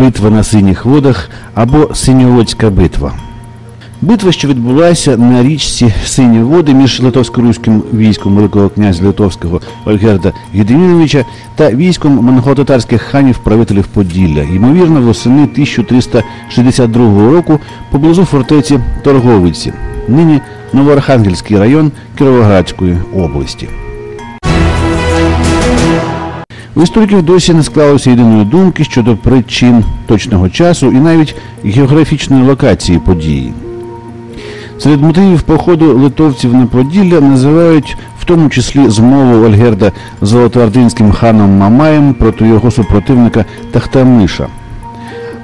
Битва на синіх водах або Синьоводська битва. Битва, що відбулася на річці Сині води між литовсько-руським військом Великого князя Литовського Ольгерда Гедеміновича та військом монголо-татарських ханів правителів Поділля, ймовірно, восени 1362 року поблизу фортеці Торговиці, нині Новоархангельський район Кіровоградської області. У істориків досі не склалося єдиної думки щодо причин точного часу і навіть географічної локації події. Серед мотивів походу литовців на Поділля називають в тому числі змову Ольгерда з золотоординським ханом Мамаєм проти його супротивника Тахтамиша.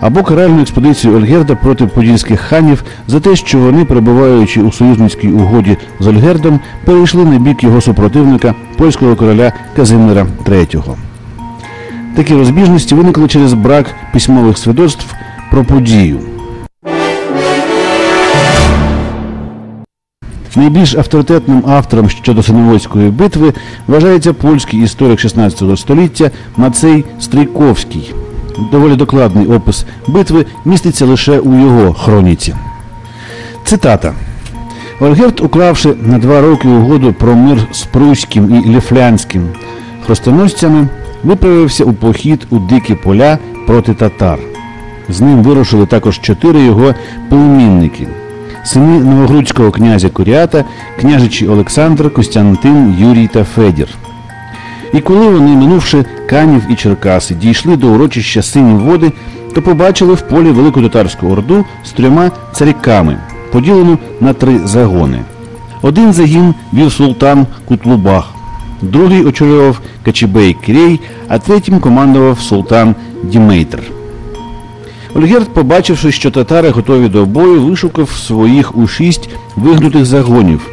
Або каральну експедицію Ольгерда проти подільських ханів за те, що вони, перебуваючи у союзницькій угоді з Ольгердом, перейшли на бік його супротивника польського короля Казимира III. Такі розбіжності виникли через брак письмових свідоцтв про подію. Найбільш авторитетним автором щодо Синеводської битви вважається польський історик 16 століття Мацей Стрійковський. Доволі докладний опис битви міститься лише у його хроніці. Цитата. Ольгерт, уклавши на два роки угоду про мир з Пруським і Ліфлянським хрестоносцями, виправився у похід у дикі поля проти татар. З ним вирушили також чотири його племінники – сини новогрудського князя Куріата, княжичі Олександр, Костянтин, Юрій та Федір. І коли вони, минувши Канів і Черкаси, дійшли до урочища Сині води, то побачили в полі велику татарську орду з трьома царіками, поділену на три загони. Один загін вів султан Кутлубах, другий очолював Качібей Кирей, а третім командував султан Дімейтр. Ольгерт, побачивши, що татари готові до бою, вишукав своїх у шість вигнутих загонів,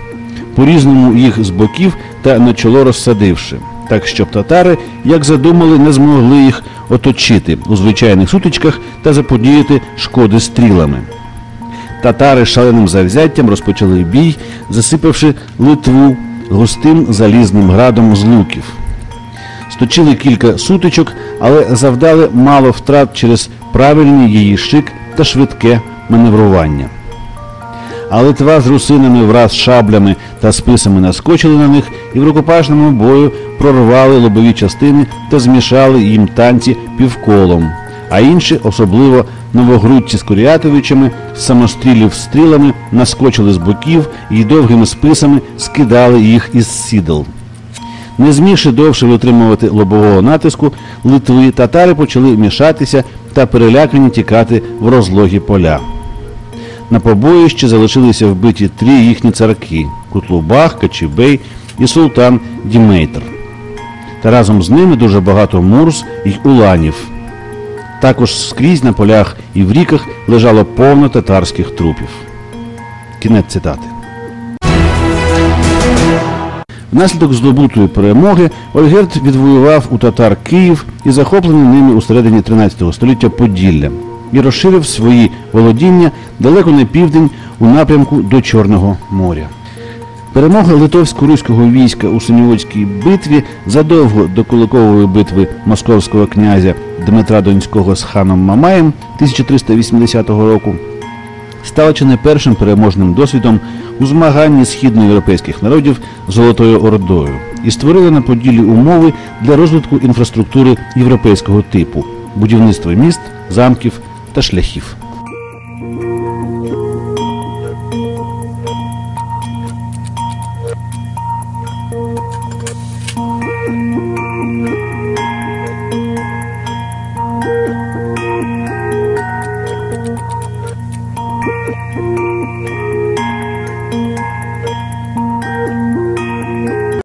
по-різному їх з боків та на чоло розсадивши, так щоб татари, як задумали, не змогли їх оточити у звичайних сутичках та заподіяти шкоди стрілами. Татари шаленим завзяттям розпочали бій, засипавши Литву густим залізним градом з луків. Сточили кілька сутичок, але завдали мало втрат через правильний її шик та швидке маневрування. А Литва з русинами враз шаблями та списами наскочили на них і в рукопашному бою прорвали лобові частини та змішали їм танці півколом. А інші, особливо новогрудці з Курятовичами, самострілів стрілами наскочили з боків і довгими списами скидали їх із сідел. Не змігши довше витримувати лобового натиску, Литви татари почали мішатися та перелякані тікати в розлогі поля. На побоїщі залишилися вбиті три їхні царки Кутлубах, Качібей і султан Дімейтр. Та разом з ними дуже багато мурз і уланів. Також скрізь на полях і в ріках лежало повно татарських трупів. Кінець цитати. Внаслідок здобутої перемоги Ольгерт відвоював у татар Київ і захоплений ними у середині 13 століття Поділля і розширив свої володіння далеко на південь у напрямку до Чорного моря. Перемога литовсько-руського війська у Синьоводській битві задовго до Куликової битви московського князя Дмитра Донського з ханом Мамаєм 1380 року стала чи не першим переможним досвідом у змаганні східноєвропейських народів Золотою Ордою і створили на Поділлі умови для розвитку інфраструктури європейського типу будівництва міст, замків та шляхів.